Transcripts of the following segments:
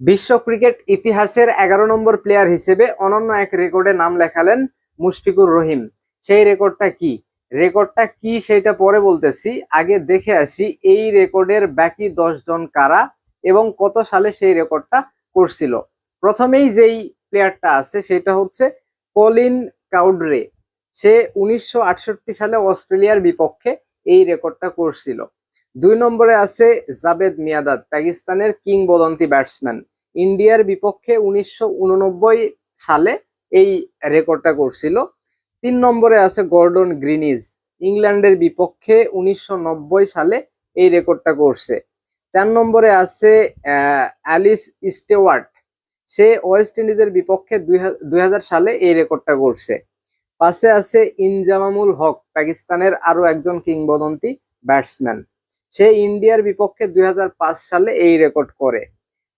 বিশ্ব ক্রিকেট ইতিহাসের এগারো নম্বর প্লেয়ার হিসেবে অনন্য এক রেকর্ডে নাম লেখালেন মুশফিকুর রহিম। সেই রেকর্ডটা কি? রেকর্ডটা কি সেটা পরে বলতেছি। আগে দেখে আসি এই রেকর্ডের বাকি দশ জন কারা এবং কত সালে সেই রেকর্ডটা করছিল। প্রথমেই যেই প্লেয়ারটা আছে সেটা হচ্ছে কলিন কাউডরে। সে উনিশশো আটষট্টি সালে অস্ট্রেলিয়ার বিপক্ষে এই রেকর্ডটা করছিল। দুই নম্বরে আছে জাবেদ মিয়াদাদ, পাকিস্তানের কিংবদন্তি ব্যাটসম্যান ইন্ডিয়ার বিপক্ষে উনিশশো উন নব্বই সালে এই রেকর্ডটা করছিল। তিন নম্বরে আছে গর্ডন গ্রিনিজ, ইংল্যান্ডের বিপক্ষে উনিশশো নব্বই সালে এই রেকর্ডটা করছে। চার নম্বরে আছে অ্যালিস স্টেওয়ার্ট, সে ওয়েস্ট ইন্ডিজের বিপক্ষে দুই হাজার সালে এই রেকর্ডটা করছে। পাশে আছে ইনজামামুল হক, পাকিস্তানের আরও একজন কিংবদন্তি ব্যাটসম্যান সে ইন্ডিয়ার বিপক্ষে দুই হাজার পাঁচ সালে এই রেকর্ড করে।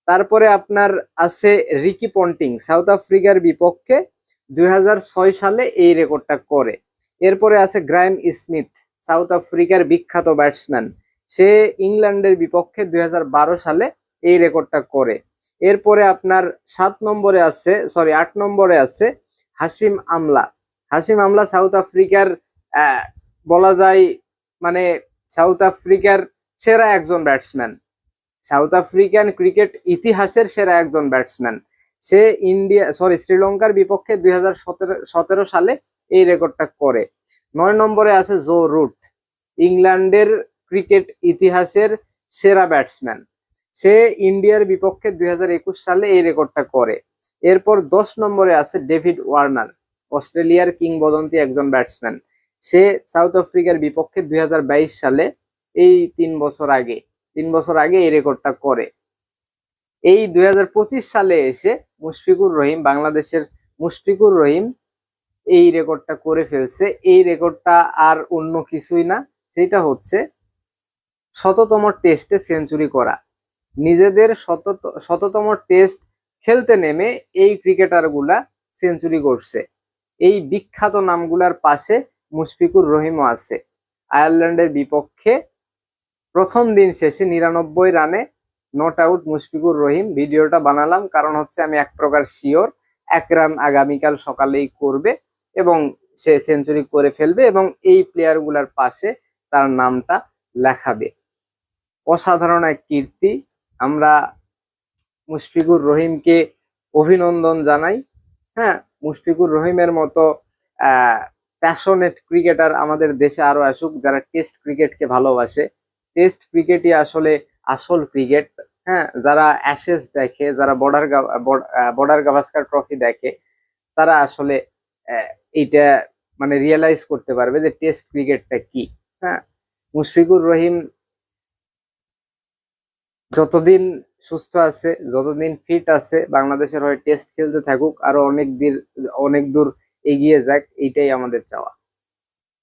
তারপরে আপনার আছে রিকি পন্টিং, সাউথ আফ্রিকার বিপক্ষে দুই হাজার ছয় সালে এই রেকর্ডটা করে। এরপরে আছে গ্রাইম স্মিথ, সাউথ আফ্রিকার বিখ্যাত ব্যাটসম্যান। সে ইংল্যান্ডের বিপক্ষে দুই হাজার বারো সালে এই রেকর্ডটা করে। এরপরে আপনার সাত নম্বরে আছে সরি আট নম্বরে আছে হাসিম আমলা। হাসিম আমলা সাউথ আফ্রিকার বলা যায় মানে সাউথ আফ্রিকার সেরা একজন ব্যাটসম্যান। সাউথ আফ্রিকান ক্রিকেট ইতিহাসের সেরা একজন ব্যাটসম্যান। সে ইন্ডিয়া, সরি, শ্রীলঙ্কার বিপক্ষে দুই সালে এই রেকর্ডটা করে। নয় নম্বরে আছে জো রুট, ইংল্যান্ডের ক্রিকেট ইতিহাসের সেরা ব্যাটসম্যান। সে ইন্ডিয়ার বিপক্ষে দুই হাজার একুশ সালে এই রেকর্ডটা করে। এরপর দশ নম্বরে আছে ডেভিড ওয়ার্নার, অস্ট্রেলিয়ার কিংবদন্তি একজন ব্যাটসম্যান। সে সাউথ আফ্রিকার বিপক্ষে দুই হাজার বাইশ সালে এই তিন বছর আগে, তিন বছর আগে এই রেকর্ডটা করে। এই দুই হাজার পঁচিশ সালে এসে মুশফিকুর রহিম, বাংলাদেশের মুশফিকুর রহিম এই রেকর্ডটা করে ফেলছে। এই রেকর্ডটা আর অন্য কিছুই না, সেটা হচ্ছে শততম টেস্টে সেঞ্চুরি করা। নিজেদের শত শততম টেস্ট খেলতে নেমে এই ক্রিকেটারগুলা সেঞ্চুরি করছে। এই বিখ্যাত নামগুলার পাশে মুশফিকুর রহিমও আছে। আয়ারল্যান্ডের বিপক্ষে প্রথম দিন শেষে নিরানব্বই রানে নট আউট মুশফিকুর রহিম। ভিডিওটা বানালাম, কারণ হচ্ছে আমি এক প্রকার শিওর, এক রান আগামীকাল সকালেই করবে এবং সে সেঞ্চুরি করে ফেলবে এবং এই প্লেয়ারগুলার পাশে তার নামটা লেখাবে। অসাধারণ এক কীর্তি। আমরা মুশফিকুর রহিমকে অভিনন্দন জানাই। হ্যাঁ মুশফিকুর রহিমের মতো প্যাশনেট ক্রিকেটার আমাদের দেশে আরও আসুক, যারা টেস্ট ক্রিকেটকে ভালোবাসে। টেস্ট ক্রিকেটই আসলে আসল ক্রিকেট হ্যাঁ? যারা অ্যাশেস দেখে, যারা বর্ডার বর্ডার গাভাস্কার ট্রফি দেখে, তারা আসলে এইটা মানে রিয়েলাইজ করতে পারবে যে টেস্ট ক্রিকেটটা কি হ্যাঁ? মুশফিকুর রহিম যতদিন সুস্থ আছে, যতদিন ফিট আছে, বাংলাদেশের হয়ে টেস্ট খেলতে থাকুক, আরও অনেক দিন, অনেক দূর এগিয়ে যাক এইটাই আমাদের চাওয়া।